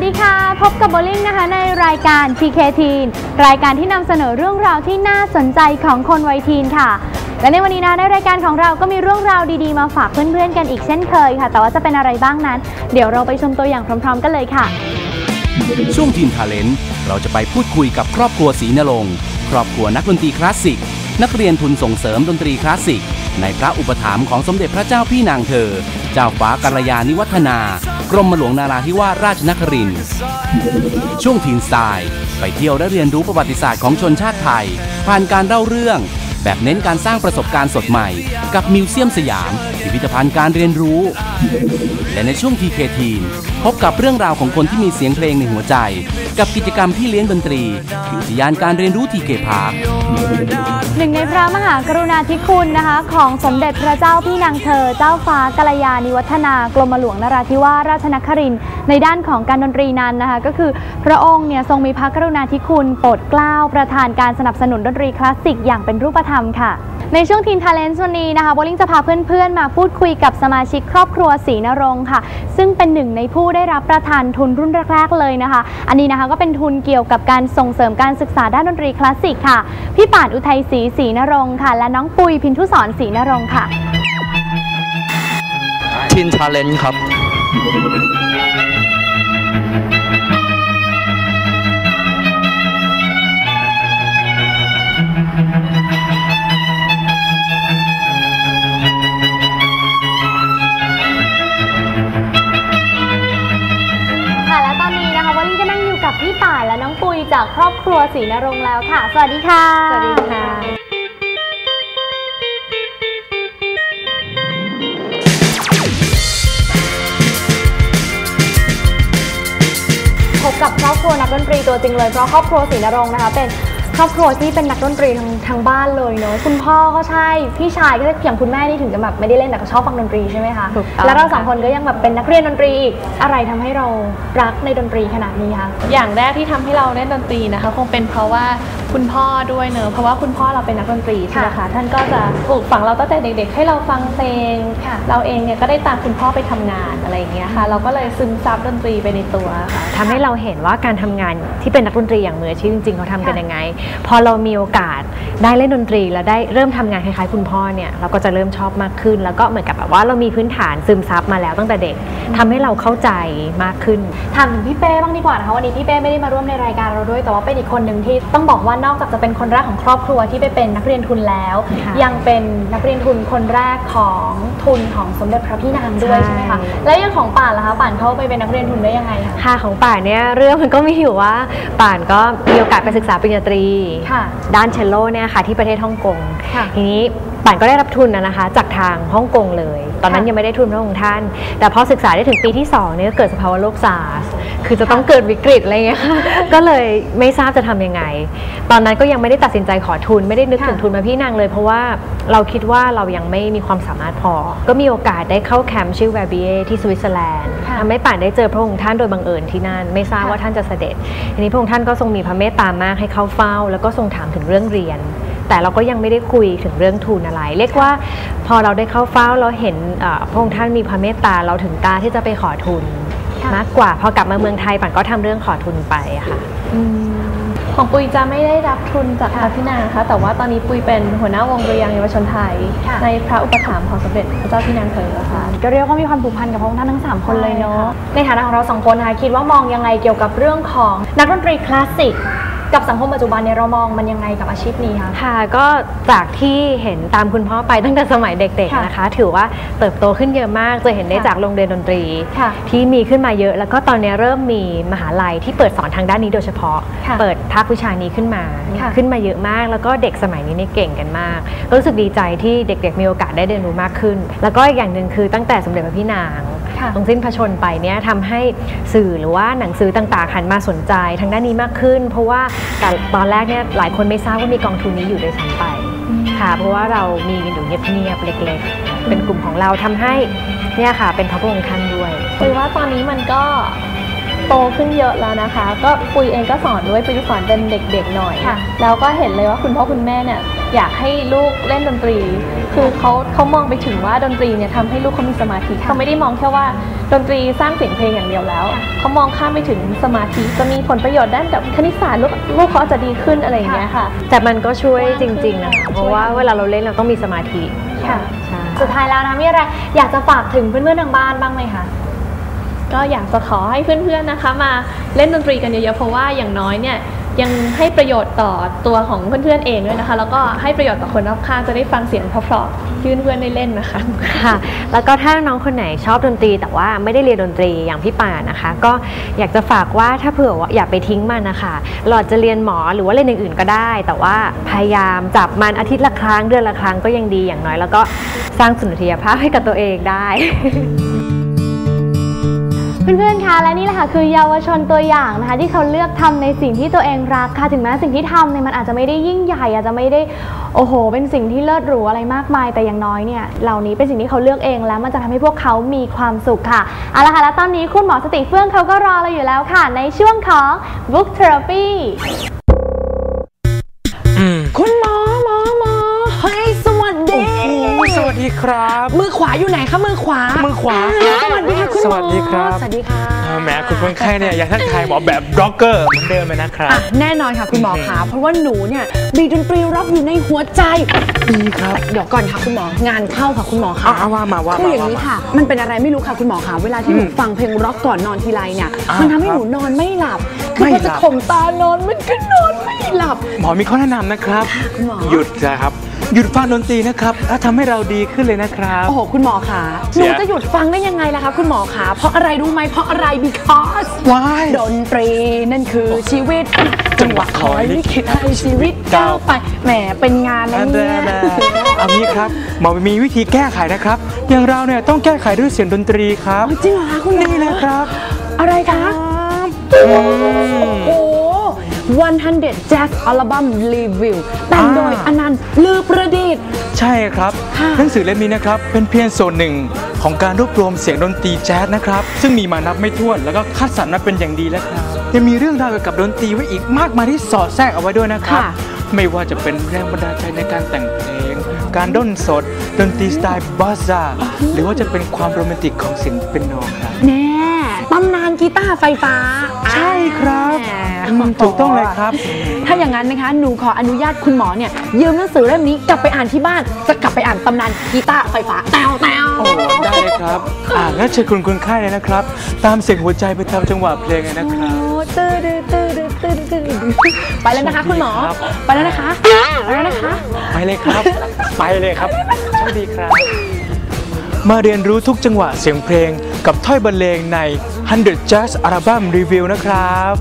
วัสดีค่ะ พบกับโบลิ่งนะคะในรายการ TK Teen รายการที่นำเสนอเรื่องราวที่น่าสนใจของคนวัยทีนค่ะ และในวันนี้นะในรายการของเราก็มีเรื่องราวดีๆ มาฝากเพื่อนๆกันอีกเช่นเคยค่ะ แต่ว่าจะเป็นอะไรบ้างนั้น เดี๋ยวเราไปชมตัวอย่างพร้อม ๆ กันเลยค่ะ ช่วงทีมทาเลนต์เราจะไปพูดคุยกับครอบครัวศรีนรงค์ครอบครัวนักดนตรีคลาสสิก นักเรียนทุนส่งเสริมดนตรีคลาสสิก ในพระอุปถัมภ์ของสมเด็จพระเจ้าพี่นางเธอ เจ้าฟ้ากัลยาณิวัฒนา กรมหลวงนาราธิวาสราชนครินทร์ช่วงทีนสไตล์ไปเที่ยวและเรียนรู้ประวัติศาสตร์ของชนชาติไทย ผ่านการเล่าเรื่อง แบบเน้นการสร้างประสบการณ์สดใหม่ กับมิวเซียมสยาม พิพิธภัณฑ์การเรียนรู้ และในช่วงทีเคทีพบกับเรื่องราวของคนที่มีเสียงเพลงในหัวใจ กับกิจกรรมที่เลี้ยงดนตรีที่อุทยานการเรียนรู้ TK Park หนึ่งในพระมหากรุณาธิคุณนะคะ ของสมเด็จพระเจ้าพี่นางเธอ เจ้าฟ้ากัลยาณิวัฒนากรมหลวงนราธิวาสราชนครินทร์ในด้านของการดนตรีนั้นนะคะ ก็คือพระองค์เนี่ยทรงมีพระกรุณาธิคุณโปรดเกล้าประธานการสนับสนุนดนตรีคลาสสิกอย่างเป็นรูปธรรมค่ะ ในช่วงทีนทาเลนต์วันนี้นะคะโบลิ่งจะพาเพื่อนๆ มาพูดคุยกับสมาชิกครอบครัวศรีนรงค์ค่ะ ซึ่งเป็นหนึ่งในผู้ได้รับประทานทุนรุ่นแรกๆเลยนะคะ อันนี้นะคะก็เป็นทุนเกี่ยวกับการส่งเสริมการศึกษาด้านดนตรีคลาสสิกค่ะ พี่ป่านอุทัยศรีศรีนรงค์ค่ะ และน้องปุยพินทุสรศรีนรงค์ค่ะทินชาเลนจ์ครับ จากครอบครัวศรีนรงค์แล้วค่ะ สวัสดีค่ะ สวัสดีค่ะพบกับครอบครัวนักดนตรีตัวจริงเลยเพราะครอบครัวศรีนรงค์นะคะเป็น ครอบครัวที่เป็นนักดนตรีทั้งทั้งบ้านเลยเนอะคุณพ่อก็ใช่ พี่ชายก็อย่างคุณแม่นี่ถึงจะแบบไม่ได้เล่นแต่ก็ชอบฟังดนตรีใช่ไหมคะถูกต้อง แล้วเราสองค่ะคนก็ยังแบบเป็นนักเรียนดนตรีอีกอะไรทำให้เรารักในดนตรีขนาดนี้คะ อย่างแรกที่ทำให้เราเล่นดนตรีนะคะ คงเป็นเพราะว่าคุณพ่อด้วยเนอะเพราะว่าคุณพ่อเราเป็นนักดนตรีใช่ไหมคะท่านก็จะปลูกฝังเราตั้งแต่เด็ก ๆ ให้เราฟังเพลงค่ะ เราเองเนี่ยก็ได้ตามคุณพ่อไปทำงานอะไรอย่างเงี้ยค่ะ เราก็เลยซึมซับดนตรีไปในตัวค่ะ ทำให้เราเห็นว่าการทำงานที่เป็นนักดนตรีอย่างมืออาชีพจริงๆเขาทำกันค่ะยังไงพอเรามีโอกาสได้เล่นดนตรีแล้วได้เริ่มทำงานคล้ายๆ คุณพ่อเนี่ยเราก็จะเริ่มชอบมากขึ้น แล้วก็เหมือนกับแบบว่าเรามีพื้นฐานซึมซับมาแล้วตั้งแต่เด็กทำให้เราเข้าใจมากขึ้นถามถึงพี่เป้บ้างดีกว่านะคะวันนี้พี่เป้ไม่ได้มาร่วมในรายการเราด้วยแต่ว่าเป็นอีกคนหนึ่งที่ต้องบอกว่านอกจากจะเป็นคนแรกของครอบครัวที่ไปเป็นนักเรียนทุนแล้วค่ะยังเป็นนักเรียนทุนคนแรกของทุนของสมเด็จพระพี่นางด้วยใช่ใช่ไหมคะแล้วอยังของป่านล่ะคะป่านเขาไปเป็นนักเรียนทุนได้ยังไงคะค่ะของป่านเนี่ยเรื่องมันก็มีอยู่ว่าป่านก็มีโอกาสไปศึกษาปริญญาตรีค่ะด้านเชลโลเนี่ยค่ะที่ประเทศฮ่องกงค่ะทีนี้ป่านก็ได้รับทุนนะนะคะ จากทางฮ่องกงเลย ตอนนั้นค่ะยังไม่ได้ทุนพระองค์ท่าน แต่พอศึกษาได้ถึงปีที่2เนี่ยก็เกิดสภาวะโลกซาร์สคือจะต้องเกิดวิกฤตอะไรเงี้ยค่ะก็เลยไม่ทราบจะทำยังไง ตอนนั้นก็ยังไม่ได้ตัดสินใจขอทุน ไม่ได้นึกค่ะถึงทุนมาพี่นางเลย เพราะว่าเราคิดว่าเรายังไม่มีความสามารถพอ ก็มีโอกาสได้เข้าแคมป์ชื่อแวร์บีเอที่สวิตเซอร์แลนด์ค่ะ ทำให้ป่านได้เจอพระองค์ท่านโดยบังเอิญที่นั่นไม่ทราบค่ะว่าท่านจะเสด็จ ทีนี้พระองค์ท่านก็ทรงมีพระเมตตามากให้เข้าเฝ้า แล้วก็ทรงถามถึงเรื่องเรียน แต่เราก็ยังไม่ได้คุยถึงเรื่องทุนอะไร เรียกว่าพอเราได้เข้าเฝ้าเราเห็นเอ่อพระองค์ท่านมีพระเมตตาเราถึงกล้าที่จะไปขอทุนค่ะมากกว่าพอกลับมาเมืองไทยป่านก็ทำเรื่องขอทุนไปอะค่ะ ของปุยจะไม่ได้รับทุนจากพระพี่นางนะคะแต่ว่าตอนนี้ปุยเป็นหัวหน้าวงดุริยางค์เยาวชนไทย ค่ะ ในพระอุปถัมภ์ของสมเด็จพระเจ้าพี่นางเธอค่ะ ก็เรียกว่ามีความผูกพันกับพระองค์ท่านทั้ง 3 คนเลยเนาะใช่ค่ะในฐานะของเราสองคนนะคะคิดว่ามองยังไงเกี่ยวกับเรื่องของนักดนตรีคลาสสิก กับสังคมปัจจุบันเนี่ยเรามองมันยังไงกับอาชีพนี้คะ ค่ะก็จากที่เห็นตามคุณพ่อไปตั้งแต่สมัยเด็กค่ะๆนะคะ ถือว่าเติบโตขึ้นเยอะมาก จะเห็นได้ค่ะจากโรงเรียนดนตรีค่ะที่มีขึ้นมาเยอะ แล้วก็ตอนนี้เริ่มมีมหาลัยที่เปิดสอนทางด้านนี้โดยเฉพาะค่ะเปิดภาควิชานี้ขึ้นมาค่ะขึ้นมาเยอะมาก แล้วก็เด็กสมัยนี้เนี่ยเก่งกันมาก ก็รู้สึกดีใจที่เด็ก ๆ มีโอกาสได้เรียนรู้มากขึ้น แล้วก็อีกอย่างหนึ่งคือตั้งแต่สมเด็จพระพี่นาง ค่ะทรงสิ้นพระชนม์ไปเนี่ยทำให้สื่อหรือว่าหนังสือต่างๆหันมาสนใจทางด้านนี้มากขึ้น เพราะว่าแต่ตอนแรกเนี่ยหลายคนไม่ทราบว่ามีกองทุนนี้อยู่โดยซ้ำไปค่ะเพราะว่าเรามีกันอยู่เงียบๆเล็ก ๆ เป็นกลุ่มของเราทำให้เนี่ยค่ะเป็นพระองค์ท่านด้วยปุยว่าตอนนี้มันก็ โตขึ้นเยอะแล้วนะคะ ก็ปุยเองก็สอนด้วยปุยจะสอนเป็นเด็กๆหน่อยค่ะแล้วก็เห็นเลยว่าคุณพ่อคุณแม่เนี่ยอยากให้ลูกเล่นดนตรี คือเขาเขามองไปถึงว่าดนตรีเนี่ยทำให้ลูกเขามีสมาธิเขาไม่ได้มองแค่ว่าดนตรีสร้างเสียงเพลงอย่างเดียวแล้ว เขามองข้ามไปถึงสมาธิจะมีผลประโยชน์ด้านแบบคณิตศาสตร์ลูกลูกเขาจะดีขึ้นอะไรอย่างเงี้ยค่ะ แต่มันก็ช่วยจริงๆนะคะเพราะว่าเวลาเราเล่นเราต้องมีสมาธิค่ะใช่สุดท้ายแล้วนะมีอะไรอยากจะฝากถึงเพื่อนๆทางบ้านบ้างไหมคะ ก็อยากจะขอให้เพื่อนๆนะคะ มาเล่นดนตรีกันเยอะๆเพราะว่าอย่างน้อยเนี่ยยังให้ประโยชน์ต่อตัวของเพื่อนๆเองด้วยนะคะ แล้วก็ให้ประโยชน์ต่อคนรอบข้างจะได้ฟังเสียงเพราะๆที่นเพื่อนได้เล่นนะคะค่ะ แล้วก็ถ้าน้องคนไหนชอบดนตรี แต่ว่าไม่ได้เรียนดนตรีอย่างพี่ป่านะคะ ก็อยากจะฝากว่าถ้าเผื่อว่าอย่าไปทิ้งมันนะคะเราอาจจะเรียนหมอหรือว่าเรียนอย่างอื่นก็ได้ แต่ว่าพยายามจับมันอาทิตย์ละครั้งเดือนละครั้งก็ยังดีอย่างน้อย แล้วก็สร้างสุนทรียภาพให้กับตัวเองได้ เพื่อนๆ คะ และนี่แหละค่ะคือเยาวชนตัวอย่างนะคะ ที่เขาเลือกทำในสิ่งที่ตัวเองรักค่ะ ถึงแม้สิ่งที่ทำเนี่ยมันอาจจะไม่ได้ยิ่งใหญ่อาจจะไม่ได้โอ้โห เป็นสิ่งที่เลิศหรูอะไรมากมาย แต่อย่างน้อยเนี่ยเหล่านี้เป็นสิ่งที่เขาเลือกเองแล้วมันจะทำให้พวกเขามีความสุขค่ะเอาละค่ะแล้วตอนนี้คุณหมอสติเฟื่องเขาก็รอเราอยู่แล้วค่ะ ในช่วงของ Book Therapy คุณหมอ ครับ มือขวาอยู่ไหนคะมือขวา มือขวา สวัสดีค่ะคุณหมอสวัสดีครับ สวัสดีค่ะอ่าแหมคุณคนไข้เนี่ยอยากทักทายหมอแบบร็อกเกอร์เหมือนเดิมเลยนะครับอะแน่นอนค่ะคุณหมอคะเพราะว่าหนูเนี่ยมีดนตรีร็อกอยู่ในหัวใจดีครับแต่เดี๋ยวก่อนค่ะคุณหมองานเข้าค่ะคุณหมออะคะอะว่ามาว่าคือมาอย่างว่านี้มาค่ะ มันเป็นอะไรไม่รู้ค่ะคุณหมอคะเวลาที่หนูอืมฟังเพลงร็อกก่อนนอนทีไรเนี่ยอะมันทำให้ครับหนูนอนไม่หลับไม่คือพอหลับจะข่มตานอนมันก็นอนไม่หลับ หมอมีข้อแนะนำนะครับคุณหมอหยุดนะครับหยุดฟังดนตรีนะครับแล้วทำให้เราดีขึ้นเลยนะครับ โอ้โห คุณหมอคะเสีหยนูจะหยุดฟังได้ยังไงล่ะคะ คุณหมอคะเพราะอะไรรู้ไหมเพราะอะไร because ว้ายดนตรีนั่นคือชีวิต จังหวะคอยลิขิตให้ชีวิตก้าวไปแหมเป็นงานนะอันเนี่แน่ยๆเอางี้ครับหมอมีวิธีแก้ไขนะครับ อย่างเราเนี่ยต้องแก้ไขด้วยเสียงดนตรีครับจริงเหรอคะคุณหมอนี่เลยครับ อะไรคะโอ้โห100 Jazz Album Review แต่งโดยอ่าอนันต์ลือประดิษฐ์ ใช่ครับค่ะหนังสือเล่มนี้นะครับ เป็นเพียงส่วนหนึ่ง ของการรวบรวมเสียงดนตรีแจ๊สนะครับ ซึ่งมีมานับไม่ถ้วนแล้วก็คัดสรรมาเป็นอย่างดีแล้วครับยังมีเรื่องราวเกี่ยวกับดนตรีไว้อีกมากมายที่สอดแทรกเอาไว้ด้วยนะครับค่ะไม่ว่าจะเป็นแรงบันดาลใจในการแต่งเพลง การด้นสด ดนตรีสไตล์บาซ่าหรือว่าจะเป็นความโรแมนติกของเสียงเปียโนครับแน่ตำนานกีตาร์ไฟฟ้า ใช่ครับแหมอืมถูกต้องเลยครับ ถ้าอย่างนั้นนะคะ หนูขออนุญาตคุณหมอเนี่ยยืมหนังสือเล่มนี้กลับไปอ่านที่บ้าน จะกลับไปอ่านตำนานกีตาร์ไฟฟ้าแตวแตว โอ้ได้เลยครับอ่างั้นเชิญคุณคนไข้เลยนะครับ ตามเสียงหัวใจไปตามจังหวะเพลงเลยนะครับ โอ้ตื้อดื้อตื้อดื้อตื้อตื้อดื้อไปแล้วนะคะคุณหมอ ครับ ไปแล้วนะคะ ไปแล้วนะคะ ไปเลยครับ ไปเลยครับโชคดีครับ มาเรียนรู้ทุกจังหวะเสียงเพลงกับถ้อยบรรเลงใน 100 Jazz Album Review นะครับ